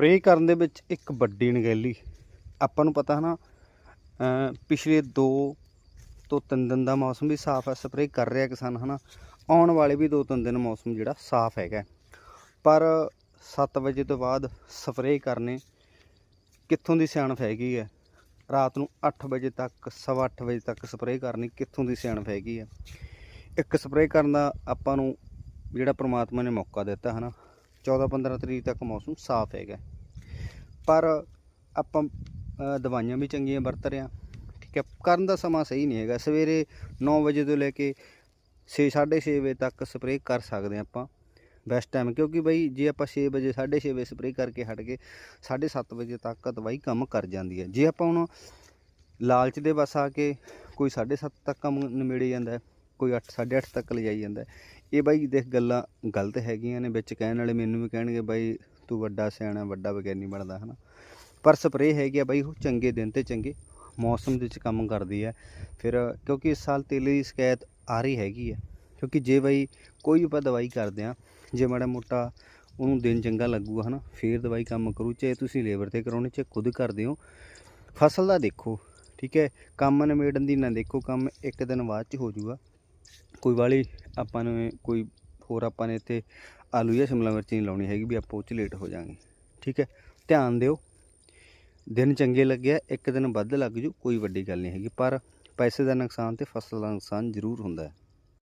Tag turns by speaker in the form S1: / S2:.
S1: Spray ਕਰਨ ਦੇ ਵਿੱਚ ਇੱਕ ਵੱਡੀ ਨਗੈਲੀ। ਆਪਾਂ ਨੂੰ ਪਤਾ ਹਨਾ ਅਮ ਪਿਛਲੇ 2 ਤੋਂ 3 ਦਿਨ ਦਾ ਮੌਸਮ ਵੀ ਸਾਫ਼ ਹੈ, ਸਪਰੇਅ ਕਰ ਰਿਹਾ ਕਿਸਾਨ ਹਨਾ। ਆਉਣ ਵਾਲੇ ਵੀ 2-3 ਦਿਨ ਮੌਸਮ ਜਿਹੜਾ ਸਾਫ਼ ਹੈਗਾ ਪਰ 7 ਵਜੇ ਤੋਂ ਬਾਅਦ ਸਪਰੇਅ ਕਰਨੇ ਕਿੱਥੋਂ ਦੀ ਸਿਆਣਪ ਹੈਗੀ ਹੈ? ਰਾਤ ਨੂੰ 8 ਵਜੇ ਤੱਕ, ਸਵਾ ਅੱਠ ਵਜੇ ਤੱਕ ਸਪਰੇਅ ਕਰਨੀ ਕਿੱਥੋਂ ਦੀ ਸਿਆਣਪ ਹੈਗੀ ਹੈ? ਇੱਕ ਸਪਰੇਅ ਕਰਨ ਦਾ ਆਪਾਂ ਨੂੰ ਜਿਹੜਾ ਪ੍ਰਮਾਤਮਾ ਨੇ ਮੌਕਾ ਦਿੱਤਾ ਹਨਾ 14-15 ਤਰੀਕ ਤੱਕ ਮੌਸਮ ਸਾਫ਼ ਹੈਗਾ। ਪਰ ਆਪਾਂ ਦਵਾਈਆਂ ਵੀ ਚੰਗੀਆਂ ਵਰਤ ਰਹੇ ਹਾਂ। ਠੀਕ ਹੈ ਕਰਨ ਦਾ ਸਮਾਂ ਸਹੀ ਨਹੀਂ ਹੈਗਾ। ਸਵੇਰੇ 9 ਵਜੇ ਤੋਂ ਲੈ ਕੇ 6:30 ਵਜੇ ਤੱਕ ਸਪਰੇਅ ਕਰ ਸਕਦੇ ਹਾਂ ਆਪਾਂ ਬੈਸਟ ਟਾਈਮ ਕਿਉਂਕਿ ਬਈ ਜੇ ਆਪਾਂ 6 ਵਜੇ 6:30 ਵਜੇ ਸਪਰੇਅ ਕਰਕੇ ਹਟ ਗਏ 7:30 ਵਜੇ ਤੱਕ ਦਵਾਈ ਕੰਮ ਕਰ ਜਾਂਦੀ ਹੈ। ਜੇ ਆਪਾਂ ਹੁਣ ਲਾਲਚ ਦੇ ਬਸ ਆ ਕੇ ਕੋਈ 7:30 ਤੱਕ ਕੰਮ ਨਿਬੇੜੇ ਜਾਂਦਾ ਹੈ, ਕੋਈ 8 8:30 ਤੱਕ ਲਿਜਾਈ ਜਾਂਦਾ ਇਹ ਬਾਈ ਦੇਖ ਗੱਲਾਂ ਗਲਤ ਹੈਗੀਆਂ ਨੇ, ਵਿੱਚ ਕਹਿਣ ਵਾਲੇ ਮੈਨੂੰ ਵੀ ਕਹਿਣਗੇ ਬਾਈ ਤੂੰ ਵੱਡਾ ਸਿਆਣਾ ਵੱਡਾ ਵਿਗਿਆਨੀ ਬਣਦਾ, ਹਨਾ। ਪਰ ਸਪਰੇਅ ਹੈਗੀ ਆ ਬਾਈ ਉਹ ਚੰਗੇ ਦਿਨ ਤੇ ਚੰਗੇ, ਮੌਸਮ ਦੇ ਵਿੱਚ ਕੰਮ ਕਰਦੀ ਹੈ ਫਿਰ ਕਿਉਂਕਿ ਇਸ ਸਾਲ ਤੇਲੇ ਦੀ ਸ਼ਿਕਾਇਤ ਆ ਰਹੀ ਹੈਗੀ ਹੈ ਕਿਉਂਕਿ ਜੇ ਬਾਈ ਕੋਈ ਵੀ ਆਪਾਂ ਦਵਾਈ ਕਰਦੇ ਆ, ਜੇ ਮਾੜਾ ਮੋਟਾ ਉਹਨੂੰ ਦਿਨ ਚੰਗਾ ਲੱਗੂਗਾ, ਹਨਾ, ਫੇਰ ਦਵਾਈ ਕੰਮ ਕਰੂ, ਚਾਹੇ ਤੁਸੀਂ ਲੇਬਰ ਤੇ ਕਰਾਉਣੇ, ਚਾਹੇ ਖੁਦ ਕਰਦੇ ਹੋ। ਫਸਲ ਦਾ ਦੇਖੋ, ਠੀਕ ਹੈ, ਕੰਮ ਨਿਬੇੜਨ ਦੀ ਨਾ ਦੇਖੋ, ਕੰਮ ਇੱਕ ਦਿਨ ਬਾਅਦ ਚ ਹੋ ਜਾਊਗਾ। ਕੋਈ ਵਾਲੀ ਆਪਾਂ ਨੂੰ ਕੋਈ ਹੋਰ ਆਪਾਂ ਨੇ ਇੱਥੇ ਆਲੂ ਜਾਂ ਸ਼ਿਮਲਾ ਮਿਰਚ ਨਹੀਂ ਲਾਉਣੀ ਹੈਗੀ ਵੀ ਆਪਾਂ ਉਹ ਚ ਲੇਟ ਹੋ ਜਾਾਂਗੇ ਠੀਕ ਹੈ? ਧਿਆਨ ਦਿਓ। ਦਿਨ ਚੰਗੇ ਲੱਗਿਆ, ਇੱਕ ਦਿਨ ਵੱਧ ਲੱਗ ਜੂ, ਕੋਈ ਵੱਡੀ ਗੱਲ ਨਹੀਂ ਹੈਗੀ। ਪਰ ਪੈਸੇ ਦਾ ਨੁਕਸਾਨ ਤੇ ਫਸਲ ਦਾ ਨੁਕਸਾਨ ਜ਼ਰੂਰ ਹੁੰਦਾ ਹੈ।